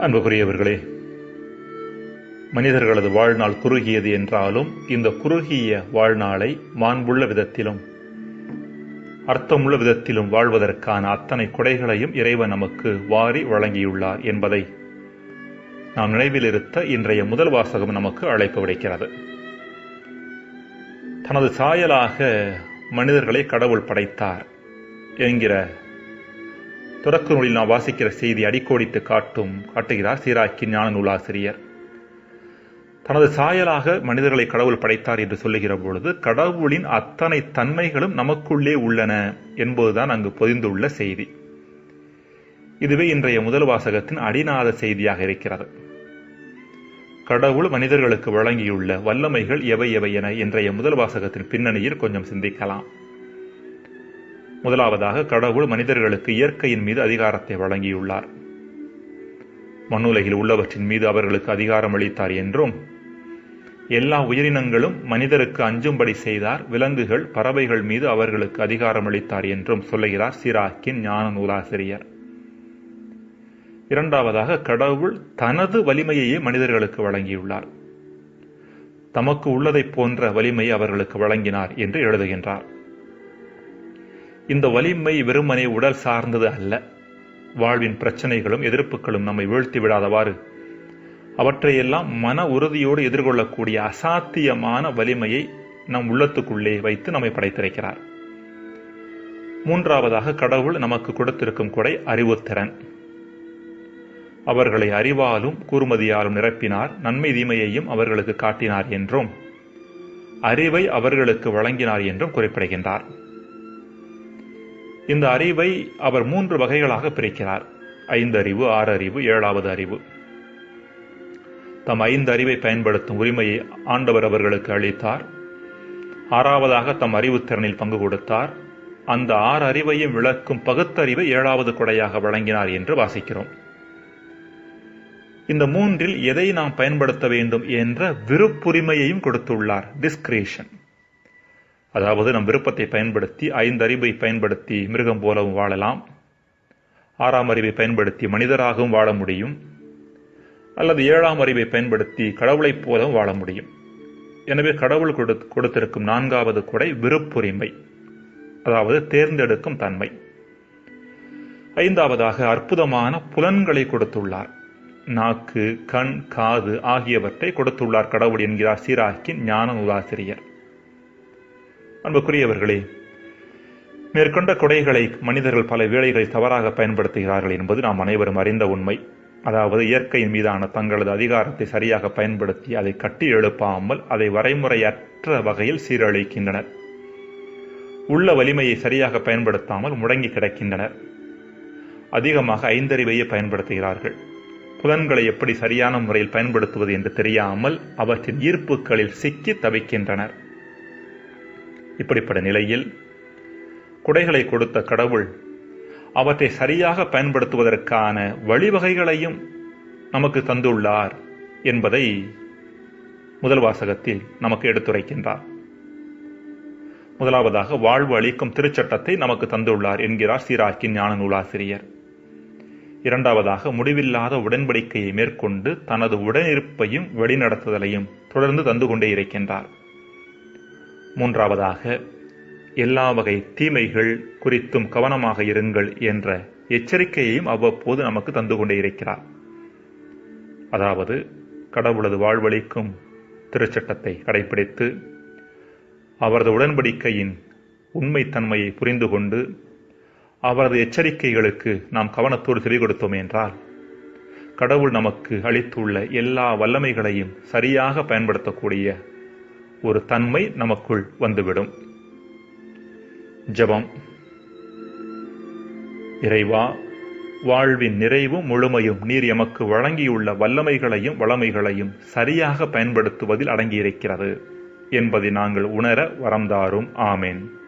அன்புக்குரியவர்களே மனிதர்களது வாழ்நாள் குறுகியது என்றாலும் இந்த குறுகிய வாழ்நாளை மாண்புள்ள விதத்திலும் அர்த்தமுள்ள விதத்திலும் வாழ்வதற்கான அத்தனை கொடைகளையும் இறைவன் நமக்கு வாரி வழங்கியுள்ளார் என்பதை நாம் நினைவில் இருத்த இன்றைய முதல் வாசகம் நமக்கு அழைப்பு விடுக்கிறது. தனது சாயலாக மனிதர்களை கடவுள் படைத்தார் என்கிற தொடக்க நூலில் நாம் வாசிக்கிற செய்தி அடிக்கோடித்து காட்டும் காட்டுகிறார் சீராக்கி ஞான நூலாசிரியர். தனது சாயலாக மனிதர்களை கடவுள் படைத்தார் என்று சொல்லுகிற பொழுது கடவுளின் அத்தனை தன்மைகளும் நமக்குள்ளே உள்ளன என்பதுதான் அங்கு பொதிந்துள்ள செய்தி. இதுவே இன்றைய முதல் வாசகத்தின் அடிநாத செய்தியாக இருக்கிறது. கடவுள் மனிதர்களுக்கு வழங்கியுள்ள வல்லமைகள் எவை எவை என இன்றைய முதல் வாசகத்தின் பின்னணியில் கொஞ்சம் சிந்திக்கலாம். முதலாவதாக கடவுள் மனிதர்களுக்கு இயற்கையின் மீது அதிகாரத்தை வழங்கியுள்ளார். மண்ணுலகில் உள்ளவற்றின் மீது அவர்களுக்கு அதிகாரம் அளித்தார் என்றும் எல்லா உயிரினங்களும் மனிதருக்கு அஞ்சும்படி செய்தார் விலங்குகள் பறவைகள் மீது அவர்களுக்கு அதிகாரம் அளித்தார் என்றும் சொல்லுகிறார் சிராக்கின் ஞான நூலாசிரியர். இரண்டாவதாக கடவுள் தனது வலிமையையே மனிதர்களுக்கு வழங்கியுள்ளார். தமக்கு உள்ளதைப் போன்ற வலிமையை அவர்களுக்கு வழங்கினார் என்று எழுதுகின்றார். இந்த வலிமை வெறுமனே உடல் சார்ந்தது அல்ல. வாழ்வின் பிரச்சனைகளும் எதிர்ப்புகளும் நம்மை வீழ்த்தி விடாதவாறு. அவற்றையெல்லாம் மன உறுதியோடு எதிர்கொள்ளக்கூடிய அசாத்தியமான வலிமையை நம் உள்ளத்துக்குள்ளே வைத்து நம்மை படைத்திருக்கிறார். மூன்றாவதாக கடவுள் நமக்கு கொடுத்திருக்கும் கொடை அறிவுத்திறன். அவர்களை அறிவாலும் கூர்மதியாலும் நிரப்பினார் நன்மை தீமையையும் அவர்களுக்கு காட்டினார் என்றும் அறிவை அவர்களுக்கு வழங்கினார் என்றும் குறிப்பிடுகின்றார். இந்த அறிவை அவர் மூன்று வகைகளாக பிரிக்கிறார். ஐந்தறிவு ஆறறிவு ஏழாவது அறிவு. தம் ஐந்து அறிவை பயன்படுத்தும் உரிமையை ஆண்டவர் அவர்களுக்கு அளித்தார். ஆறாவதாக தம் அறிவுத்திறனில் பங்கு கொடுத்தார். அந்த ஆறு அறிவையும் விளக்கும் பகுத்தறிவை ஏழாவது கொடையாக வழங்கினார் என்று வாசிக்கிறோம். இந்த மூன்றில் எதை நாம் பயன்படுத்த வேண்டும் என்ற விருப்புரிமையையும் கொடுத்துள்ளார். டிஸ்கிரேஷன் அதாவது நம் விருப்பத்தை பயன்படுத்தி ஐந்தறிவை பயன்படுத்தி மிருகம் போலவும் வாழலாம். ஆறாம் அறிவை பயன்படுத்தி மனிதராகவும் வாழ முடியும். அல்லது ஏழாம் அறிவை பயன்படுத்தி கடவுளைப் போலவும் வாழ முடியும். எனவே கடவுள் கொடுத்திருக்கும் நான்காவது கொடை விருப்புரிமை. அதாவது தேர்ந்தெடுக்கும் தன்மை. ஐந்தாவதாக அற்புதமான புலன்களை கொடுத்துள்ளார். நாக்கு கண் காது ஆகியவற்றை கொடுத்துள்ளார் கடவுள் என்கிறார் சீராக்கின் ஞான நூலாசிரியர் அன்புக்குரியவர்களே மேற்கொண்ட கொடைகளை மனிதர்கள் பல வேளைகளில் தவறாக பயன்படுத்துகிறார்கள் என்பது நாம் அனைவரும் அறிந்த உண்மை. அதாவது இயற்கையின் மீதான தங்களது அதிகாரத்தை சரியாக பயன்படுத்தி அதை கட்டி எழுப்பாமல் அதை வரைமுறையற்ற வகையில் சீரழிக்கின்றனர். உள்ள வலிமையை சரியாக பயன்படுத்தாமல் முடங்கி கிடக்கின்றனர். அதிகமாக ஐந்தறிவையே பயன்படுத்துகிறார்கள். புலன்களை எப்படி சரியான முறையில் பயன்படுத்துவது என்று தெரியாமல் அவற்றின் ஈர்ப்புகளில் சிக்கி தவிக்கின்றனர். இப்படிப்பட்ட நிலையில் குடைகளை கொடுத்த கடவுள் அவற்றை சரியாக பயன்படுத்துவதற்கான வழிவகைகளையும் நமக்கு தந்துள்ளார் என்பதை முதல் வாசகத்தில் நமக்கு எடுத்துரைக்கின்றார். முதலாவதாக வாழ்வு அளிக்கும் திருச்சட்டத்தை நமக்கு தந்துள்ளார் என்கிறார் சீராக்கின் ஞான நூலாசிரியர் இரண்டாவதாக முடிவில்லாத உடன்படிக்கையை மேற்கொண்டு தனது உடனிருப்பையும் வழிநடத்துதலையும் தொடர்ந்து தந்து கொண்டே இருக்கின்றார். மூன்றாவதாக எல்லா வகை தீமைகள் குறித்தும் கவனமாக இருங்கள் என்ற எச்சரிக்கையையும் அவ்வப்போது நமக்கு தந்து கொண்டே இருக்கிறார். அதாவது கடவுளது வாழ்வழிக்கும் திருச்சட்டத்தை கடைபிடித்து அவரது உடன்படிக்கையின் உண்மைத்தன்மையை புரிந்து கொண்டு அவரது எச்சரிக்கைகளுக்கு நாம் கவனத்தோடு செவி கொடுத்தோம் என்றால் கடவுள் நமக்கு அளித்துள்ள எல்லா வல்லமைகளையும் சரியாக பயன்படுத்தக்கூடிய ஒரு தன்மை நமக்குள் வந்துவிடும். ஜபம். இறைவா வாழ்வின் நிறைவும் முழுமையும் நீர் எமக்கு வழங்கியுள்ள வல்லமைகளையும் வளமைகளையும் சரியாக பயன்படுத்துவதில் அடங்கியிருக்கிறது என்பதை நாங்கள் உணர வரம்தாரும் ஆமேன்.